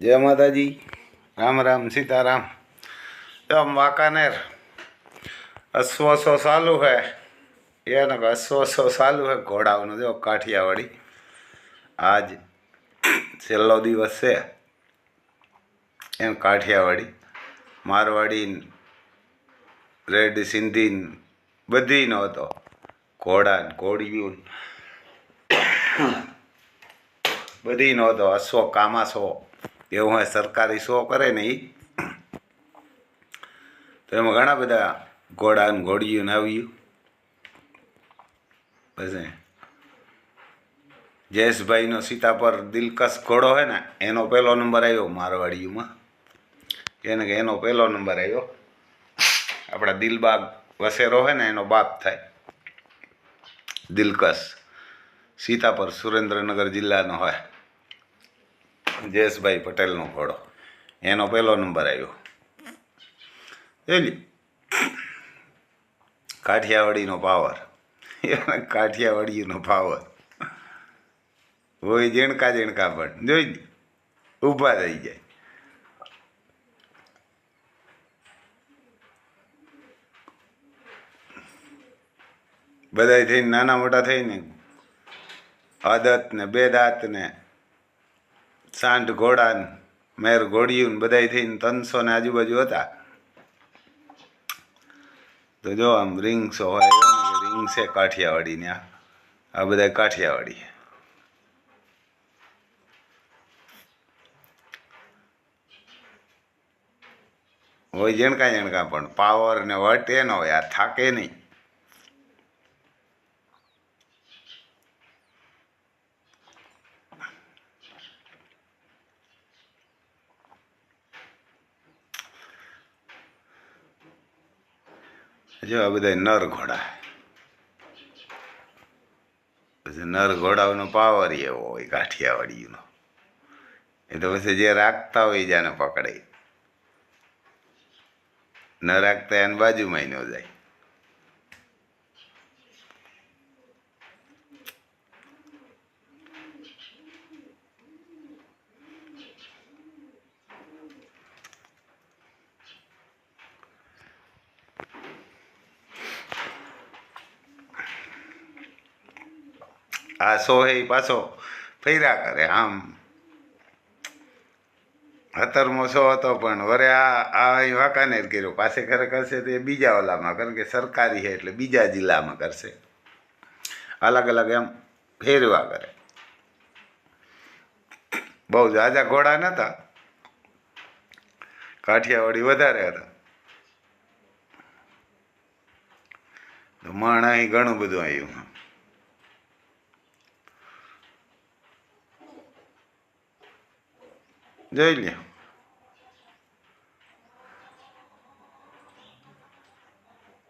જય માતાજી. રામ રામ, સીતારામ. તો વાંકાનેર અશ્વસો ચાલુ હે. એને અશ્વસો ચાલુ હે ઘોડાઓનું. જો કાઠિયાવાડી. આજ છેલ્લો દિવસ છે. એમ કાઠિયાવાડી, મારવાડી, રેડ સિંધી, બધીનો બધી હતો. ઘોડા ન ઘોડિયું ન બધી હતો. અશ્વ કામાસો એવું હોય સરકારી શો કરે ને એ તો એમાં ઘણા બધા ઘોડા ને ઘોડિયું આવ્યું પછી જયેશભાઈનો સીતા પર દિલકશ ઘોડો હોય ને, એનો પહેલો નંબર આવ્યો મારવાડીયુમાં એને કે એનો પહેલો નંબર આવ્યો. આપણા દિલબાગ વસેરો હોય ને, એનો બાપ થાય. દિલકશ. સીતાપર સુરેન્દ્રનગર જિલ્લાનો હોય જયેશભાઈ પટેલનો ઘોડો. એનો પહેલો નંબર આવ્યો. એલી. કાઠિયાવાડીનો પાવર. કાઠિયાવાડીનો પાવર. હોય જીણકા જીણકા પણ. જોઈ ઊભા થઈ જાય. બધાય થઈને, નાના મોટા થઈને આદત ને બે દાંત ને સાંઢ ઘોડા મેર ઘોડિયું બધા થઈને ત્રણસો ને આજુબાજુ હતા. તો જો આમ રિંગ્સો હોય ને રિંગ છે કાઠિયાવાડી ને આ. બધા કાઠિયાવાડી હોય જણકા જણકા પણ પાવર ને વટ એનો હોય, આ થાકે નહીં. જો આ બધા નર ઘોડા. પછી નર ઘોડાઓનો પાવર એવો હોય કાઠિયાવાડીનો એ તો પછી જે રાખતા હોય જાને પકડે ન રાખતા એને બાજુમાં ન જાય. આ સોહે પાછો ફેર્યા કરે, આમ. હતરમો સો હતો પણ, વરે આ આ અહીં જ કર્યો. પાસે ખરે કરશે તો એ બીજા ઓલામાં, કારણ કે સરકારી છે એટલે બીજા જિલ્લામાં કરશે. અલગ અલગ એમ ફેરવા કરે. બહુ જાજા ઘોડા નહોતા કાઠિયાવાડી વધારે હતા. તો મણ અહીં ઘણું બધું આવ્યું. જોઈ લ્યો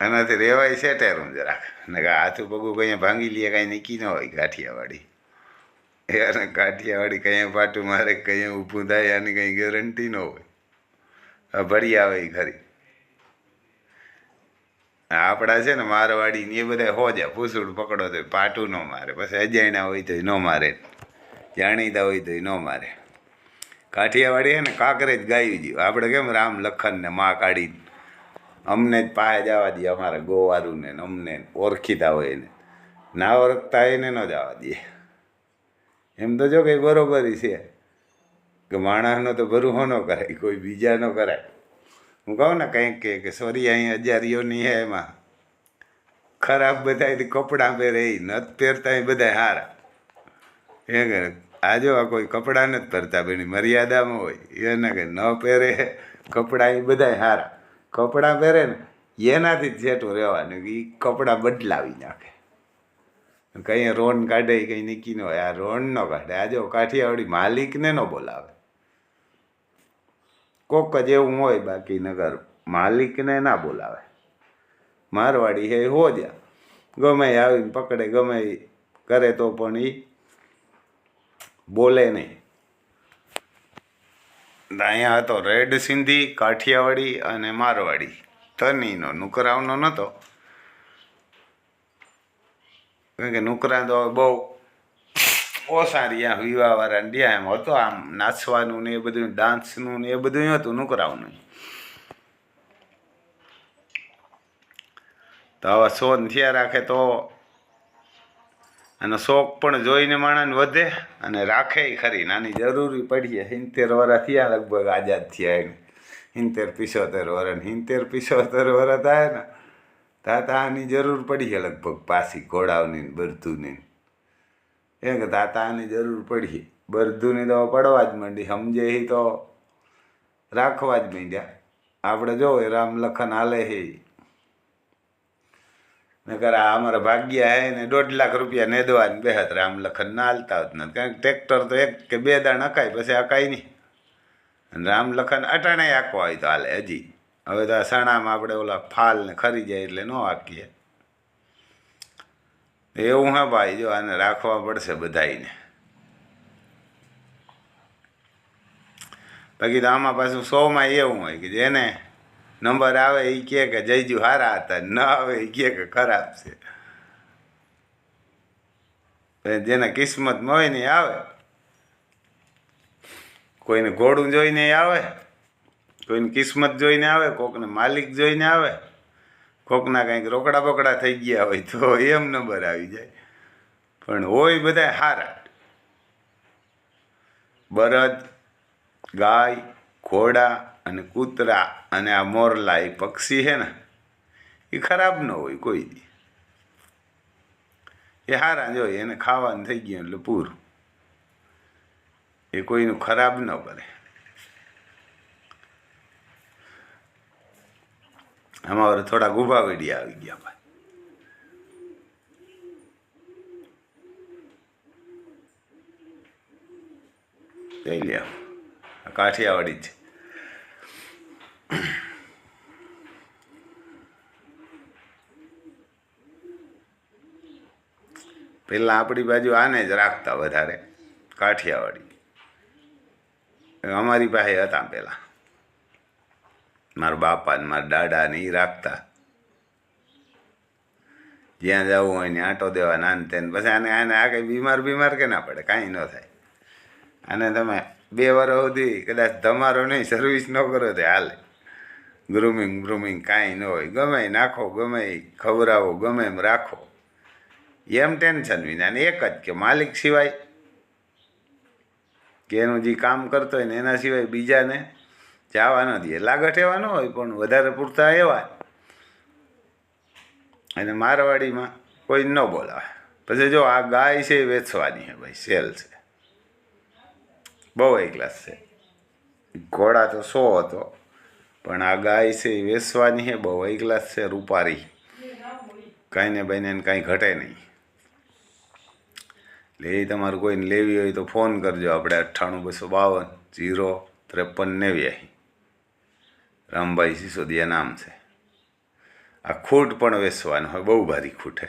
એનાથી રેવાય છે ટેરું જરાક. ને હાથું પગું કંઈ ભાંગી લઈએ કાંઈ નીકી ન હોય કાઠિયાવાડી એને કાઠિયાવાડી કંઈ પાટું મારે, કંઈ ઊભું થાય, આની કંઈ ગેરંટી ન હોય. ભરી આવે ખરી. આપણા છે ને મારવાડી ને એ બધા હોજે ફૂસુડ પકડો તો પાટું ન મારે. પછી અજાણ્યા હોય તો ન મારે. જાણીતા હોય તો ન મારે. કાઠિયાવાડી ને કાંકરેજ ગાયું. જીવ આપણે કેમ રામ લખન ને માં કાઢી અમને જ પાસે જવા દઈએ અમારા ગોવારું ને અમને ઓળખીતા હોય ને. ના ઓળખતા એને ન જવા દઈએ. એમ તો જો કંઈ બરોબર છે. કે માણસનો તો ભરું ન કરાય, કોઈ બીજા ન કરાય. હું કહું ને કંઈક કે સોરી, અહીં હજારીઓની હે એમાં. ખરાબ બધા કપડાં પહેરે એ નથી પહેરતા એ બધા હારા. એ કે આ જો આ કોઈ કપડાં નથી પહેરતા બેની મર્યાદામાં હોય. એને કે ન પહેરે. કપડાં એ બધા હારા. કપડાં પહેરે ને, એનાથી જ છેટું રહેવાનું કે એ કપડાં બદલાવી નાખે. કંઈ રોન કાઢે કંઈ નીકી ન હોય. આ રોન ન કાઢે. આ જો કાઠિયાવાડી માલિકને ન બોલાવે. કોક જ એવું હોય બાકી નગર માલિકને ના બોલાવે. મારવાડી હે હો જ્યાં. ગમે આવીને પકડે, ગમે કરે તો પણ એ બોલે નહીં. અહીંયા હતો રેડ સિંધી, કાઠિયાવાડી અને મારવાડી. તનીનો નુકરાવનો નહોતો કારણ કે નુકરા તો બહુ ઓછા રહ્યા વિવાહવાળા રહ્યા એમ હતો. આમ નાચવાનું ને એ બધું, ડાન્સનું ને એ બધું હતું નુકરાવનું. તો આવા સોન થયા રાખે તો આનો શોખ પણ જોઈને માણસ વધે અને રાખે ખરી. નાની જરૂરી પડીએ. સિત્તેર વર્ષ થયા લગભગ આઝાદ થયા એને. સિત્તેર, પિસોતેર વર્ષ સિત્તેર, પિસોતેર વર્ષ થાય ને તાતા આની જરૂર પડી છે લગભગ પાછી ઘોડાઓની બરધુની ને. એ કે તાતા આની જરૂર પડી. બરધુની તો પડવા જ માંડી. સમજે એ તો. રાખવા જ માંડ્યા. આપણે જો રામ લખન હાલે છે નકર આ અમારા ભાગ્યા હે ને દોઢ લાખ રૂપિયા ને નેદવા ને બેહત રામ લખન ના હાલતા હોત ને. કારણ કે ટ્રેક્ટર તો એક કે બે દાણ અકાય પછી અકાય નહીં. રામ લખન અટાણે આંકવા હોય તો હાલે હજી. હવે તો આ સણામાં આપણે ઓલા ફાલ ને ખરી જાય એટલે ન આંકીએ એવું હા ભાઈ, જો આને રાખવા પડશે બધાયને. બાકી તો આમાં પાછું સોમાં એવું હોય કે જેને નંબર આવે એ કહે કે જયજુ હારા હતા, ન આવે એ કહે કે ખરાબ છે. જેને કિસ્મતમાં હોય ને આવે, કોઈને ઘોડું જોઈને આવે, કોઈને કિસ્મત જોઈને આવે, કોકને માલિક જોઈને આવે, કોકના કંઈક રોકડા બોકડા થઈ ગયા હોય તો એમ નંબર આવી જાય. પણ હોય બધા હારા. બરદ, ગાય, ઘોડા અને કૂતરા અને આ મોરલા એ પક્ષી છે ને, એ ખરાબ ન હોય કોઈ દી. એ હારા જો એને ખાવાનું થઈ ગયું એટલે પૂરું. એ કોઈનું ખરાબ ન કરે. અમારે થોડા ગુભા વેડિયા આવી ગયા ભાઈ. જઈ લે આ કાઠિયાવાડી છે. પહેલાં આપણી બાજુ આને જ રાખતા વધારે, કાઠિયાવાડી. અમારી પાસે હતા પહેલાં મારા બાપા ને મારા દાદા ને એ રાખતા. જ્યાં જવું હોય ને આંટો દેવા નાન તેને, પછી આને આને આ કંઈ બીમાર બીમાર કે ના પડે, કાંઈ ન થાય. આને તમે બે વર્ષ સુધી કદાચ તમારો નહીં સર્વિસ ન કરો તે હાલે. ગ્રુમિંગ બ્રુમિંગ, કાંઈ ન હોય. ગમે નાખો, ગમે ખવડાવો, ગમે એમ રાખો. એમ ટેન્શન વિના. ને એક જ કે માલિક સિવાય કે એનું જે કામ કરતો હોય ને એના સિવાય બીજાને જવા ન દે. લાગટ એવા ન હોય, પણ વધારે પૂરતા એવા. અને મારવાડીમાં કોઈ ન બોલાવે. પછી જો આ ગાય છે એ વેચવાની છે ભાઈ, સેલ છે. બહુ એ ક્લાસ છે. ઘોડા તો સો હતો. પણ આ ગાય છે, એ વેચવાની છે, બહુ એક ગ્લાસ છે રૂપારી. કાંઈ ને બાઈને કાંઈ ઘટે નહીં. એટલે એ તમારું કોઈને લેવી હોય તો ફોન કરજો. આપણે અઠ્ઠાણું, બસો બાવન જીરો ત્રેપન નેવ્યાસી રામભાઈ સિસોદિયા નામ છે. આ ખૂટ પણ વેચવાનો હોય, બહુ ભારી ખૂટ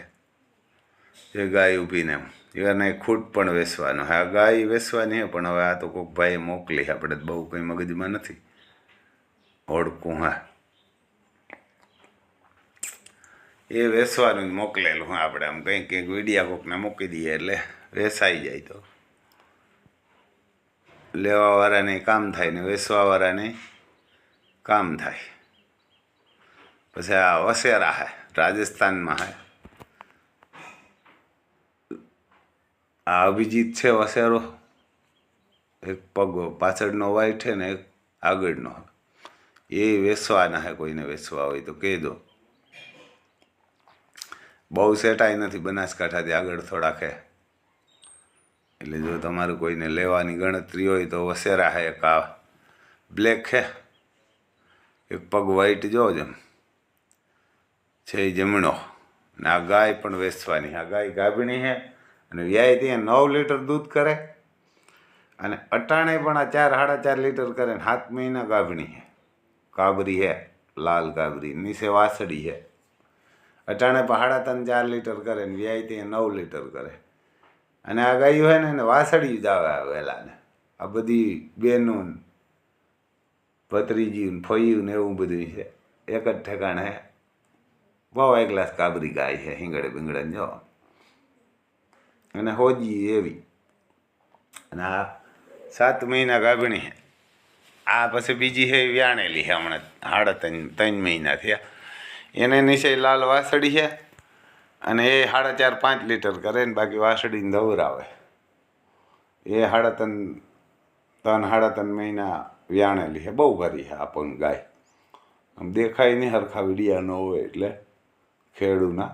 એ ગાય ઊભીને એમ. એને ખૂટ પણ વેચવાનો હોય. આ ગાય વેચવાની હે પણ હવે આ તો કોઈક ભાઈએ મોકલી આપણે બહુ કંઈ મગજમાં નથી. ઓળખું હા. એ વેસવાનું જ મોકલેલું, હા, આપણે આમ કંઈક કંઈક વિડીયા કોકને મૂકી દઈએ એટલે વેસાઈ જાય તો. લેવાવાળાને કામ થાય ને વેસવાવાળાને કામ થાય. પછી આ વસેરા હે, રાજસ્થાનમાં હે. આ અભિજીત છે વસેરો એક પગ પાછળનો વાઈટ છે ને એક આગળનો. એ વેચવાના હે, કોઈને વેચવા હોય તો કહી દો. બહુ સેટાઈ નથી બનાસકાંઠાથી આગળ થોડાક હે. એટલે જો તમારું કોઈને લેવાની ગણતરી હોય તો વસેરા હે એક આ બ્લેક હે. એક પગ વ્હાઈટ જો જેમ. છે જમણો. ને આ ગાય પણ વેચવાની આ ગાય ગાભણી હે અને વ્યાય ત્યાં નવ લીટર દૂધ કરે. અને અટાણે પણ આ ચાર, સાડા ચાર લીટર કરે ને સાત મહિના ગાભણી છે કાબરી હે, લાલ કાબરી નીચે વાસળી છે અટાણે પહાડા ત્રણ ચાર લીટર કરે ને વ્યાય ત્યાં નવ લીટર કરે. અને આ ગાયું હોય ને, એને વાસળી જ આવે વહેલાને આ બધી ભત્રીજી ભત્રીજીયું ફોયું ને એવું બધું છે. એક જ ઠેકાણે બહુ એક ગ્લાસ કાબરી ગાય છે હિંગડે બિંગડે જો. અને હોજી એવી. અને આ સાત મહિના ગાભણી છે આ પછી બીજી છે વ્યાણેલી છે હમણાં સાડા ત્રણ ત્રણ મહિના થયા. એને નીચે લાલ વાસળી છે અને એ સાડા ચાર, પાંચ લીટર કરે ને બાકી વાસળીને દવરાવે એ સાડા ત્રણ ત્રણ સાડા ત્રણ મહિના વ્યાણેલી છે. બહુ ભરી છે આ પણ ગાય. આમ દેખાય નહીં હરખા વિડિયા ન હોય એટલે ખેડૂના.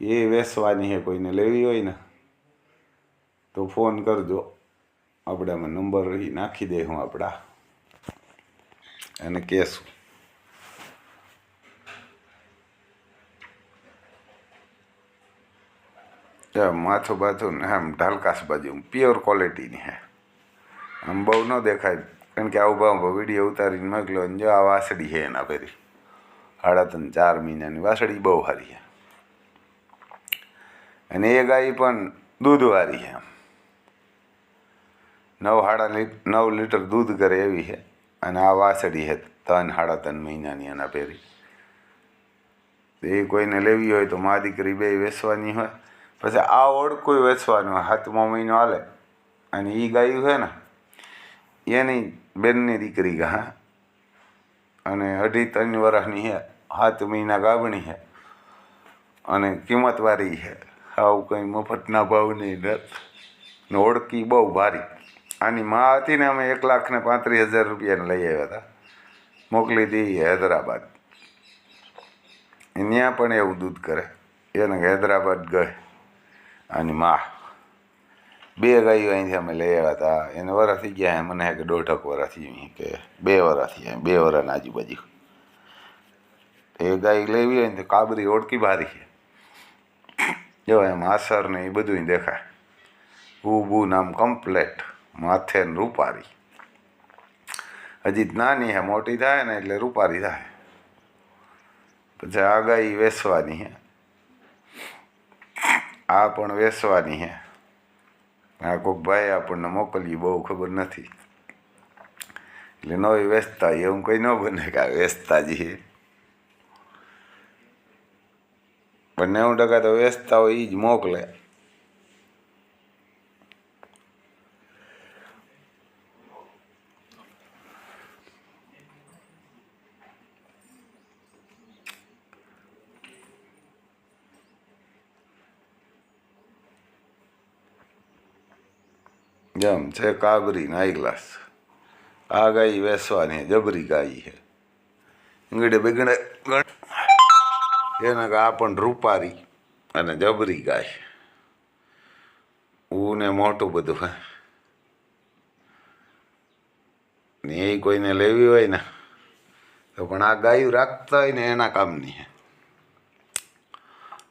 એ વેસવાની છે કોઈને લેવી હોય ને, તો ફોન કરજો. આપણે આમાં નંબર નાખી દે હું આપણા. અને કહેશું. માથું બાથું ને આમ ઢાલકાસ બાજુ પ્યોર ક્વોલિટીની હે. આમ બહુ ન દેખાય, કારણ કે આવું ભાવ વીડિયો ઉતારીને મોકલ્યો અને જો આ વાસળી છે એના ફેરી સાડા ત્રણ ચાર મહિનાની વાસળી બહુ સારી છે અને એ ગાય પણ દૂધવાળી છે નવ સાડા નવ લીટર દૂધ કરે એવી છે. અને આ વાસળી છે ત્રણ સાડા ત્રણ મહિનાની એના પહેરી. એ કોઈને લેવી હોય તો મા દીકરી બે વેચવાની હોય. પછી આ ઓળખું વેચવાનું હોય સાતમો મહિનો હાલે. અને એ ગાયું છે ને, એની બેનની દીકરી ગા અને અઢી ત્રણ વર્ષની છે, સાત મહિના ગાભણી છે. અને કિંમતવાળી છે. આવું કંઈ મફતના ભાવની નથી. ને ઓળખી બહુ ભારી. આની માં હતી ને અમે એક લાખ ને પાંત્રીસ હજાર રૂપિયાને લઈ આવ્યા હતા. મોકલી દઈએ હૈદરાબાદ. ત્યાં પણ એવું દૂધ કરે. એને હૈદરાબાદ ગઈ. આની માં. બે ગાયો અહીંથી અમે લઈ આવ્યા હતા. એને વરા થઈ ગયા મને કે દોઢક વરાથી કે બે વરાથી થઈ બે વરાની આજુબાજુ. એ ગાય લેવી હોય ને તો કાબરી ઓળખી બારી છે. જો એમ આસર ને એ બધું દેખાય. બુ નામ કમ્પ્લેટ માથે રૂપારી. હજી નાની હે, મોટી થાય ને એટલે રૂપારી થાય. પછી આગાહી વેસવાની છે આ પણ વેચવાની હે. આ કોઈક ભાઈ આપણને મોકલી બહુ ખબર નથી. એટલે નવી વેચતા એવું કંઈ ન બને કે આ વેચતા જ છે પણ નેવું ટકા તો વેચતા હોય એ જ મોકલે. જેમ છે કાબરી નાઈ ગ્લાસ. આ ગાય વેસવાની જબરી ગાય છે. ઈંગડે બીગડે એના આ પણ રૂપારી અને જબરી ગાય. ઉને મોટું બધું હે. ને એ કોઈને લેવી હોય ને, તો પણ આ ગાયું રાખતા હોય ને એના કામની છે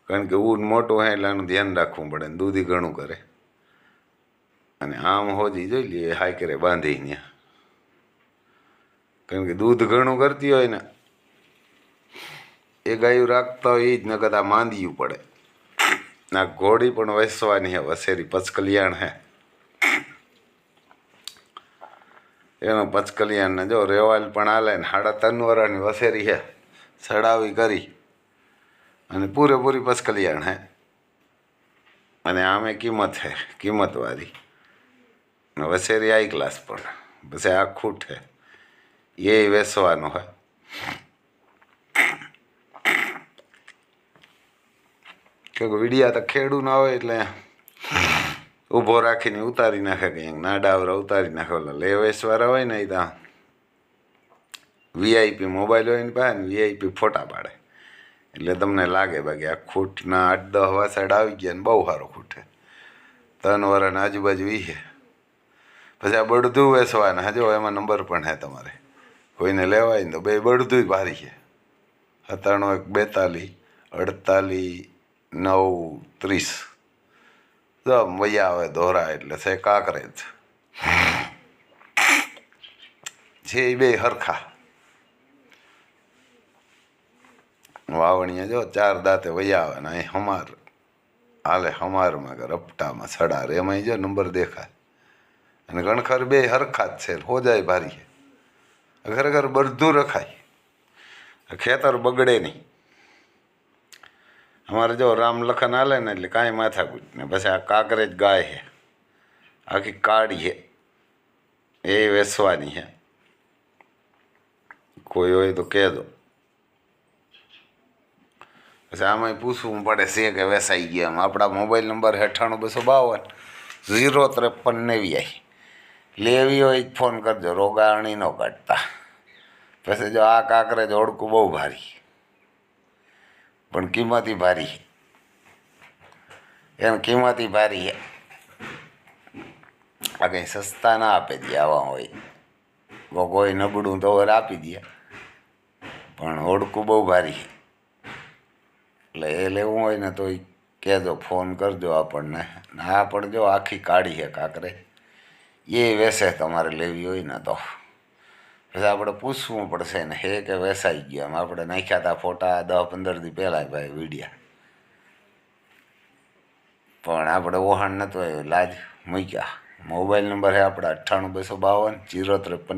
કારણ કે ઊન મોટું હોય એટલે એનું ધ્યાન રાખવું પડે દૂધી ઘણું કરે. અને આમ હોજી જોઈ લઈએ હાય કરે બાંધીને કારણ કે દૂધ ઘણું કરતી હોય ને, એ ગાયું રાખતા હોય એ જ ન કદા માંદિયું પડે. ના ઘોડી પણ વેસવાની હે, વસેરી પચકલ્યાણ હે. એનો પચકલિયાણ ને જો રેવાલ પણ હાલે ને સાડા ત્રણ વરાની વસેરી હે, સડાવી કરી. અને પૂરેપૂરી પચકલ્યાણ હે. અને આમે કિંમત હે, કિંમતવાળી. વસેરી આઈ ક્લાસ પણ પછી આ ખૂટ હે એ વેસવાનું હોય કે વિડિયા તો ખેડૂ ના હોય એટલે ઊભો રાખીને ઉતારી નાખે કંઈક નાડાવરા ઉતારી નાખે ઓલા લે વેચવાળા હોય ને એ ત્યાં વીઆઈપી મોબાઈલ હોય ને પાસે વીઆઈપી ફોટા પાડે એટલે તમને લાગે બાકી આ ખૂટના આઠ દસ વાસાડ આવી ગયા ને બહુ સારો ખૂટે ત્રણ વરાના આજુબાજુ એ પછી આ બળદું વેસવાના. જો એમાં નંબર પણ હે તમારે. કોઈને લેવાય ને તો બે બળદું ભારી છે. સત્તાણું એક બેતાલીસ, અડતાલીસ, નવ, ત્રીસ. તો મજા આવે દોરા એટલે છે કાંકરેજ. છે એ બે હરખા. વાવણીયા જો ચાર દાંતે વૈયા આવે ને અહીં હમાર, હાલે હમારમાં કે રપટામાં સડાર એમાં જો નંબર દેખાય. અને ગણખર બે હરખા જ છે, હોજાય ભારી છે. ઘર બધું રખાય. ખેતર બગડે નહીં. અમારે જો રામ લખન હાલે ને એટલે કાંઈ માથાકૂટ ને પછી આ કાંકરેજ ગાય છે. આખી કાળી છે. એ વેસવાની છે. કોઈ હોય તો કહે દો પછી આમાંય પૂછવું પડે છે કે વેસાઈ ગયા આપણા મોબાઈલ નંબર અઠ્ઠાણું બસો બાવન. ઝીરો ત્રેપન નેવ્યાસી. લેવી હોય જ ફોન કરજો રોગાણી ન કાઢતા. પછી જો આ કાંકરે જોડકું બહુ ભારી. પણ કિંમતી ભારી. છે એમ કિંમતી ભારી. છે આ કંઈ સસ્તા ના આપી દે આવા હોય. કોઈ નબળું તો વર આપી દે. પણ ઓળખું બહુ ભારી. છે એટલે એ લેવું હોય ને તો એ કહેજો, ફોન કરજો આપણને. ના પણ જો આખી કાઢી છે કાંકરે એ વેસે તમારે લેવી હોય ને તો. પછી આપણે પૂછવું પડશે ને, હે કે વેસાઈ ગયો? એમ આપણે નાખ્યા હતા ફોટા દસ પંદર દી પહેલાં ભાઈ વિડીયા. પણ આપણે ઓહાણ નહોતું આવ્યું, લાજ મૂક્યા. મોબાઈલ નંબર છે આપણા અઠ્ઠાણું બસો બાવન, જીરો ત્રેપન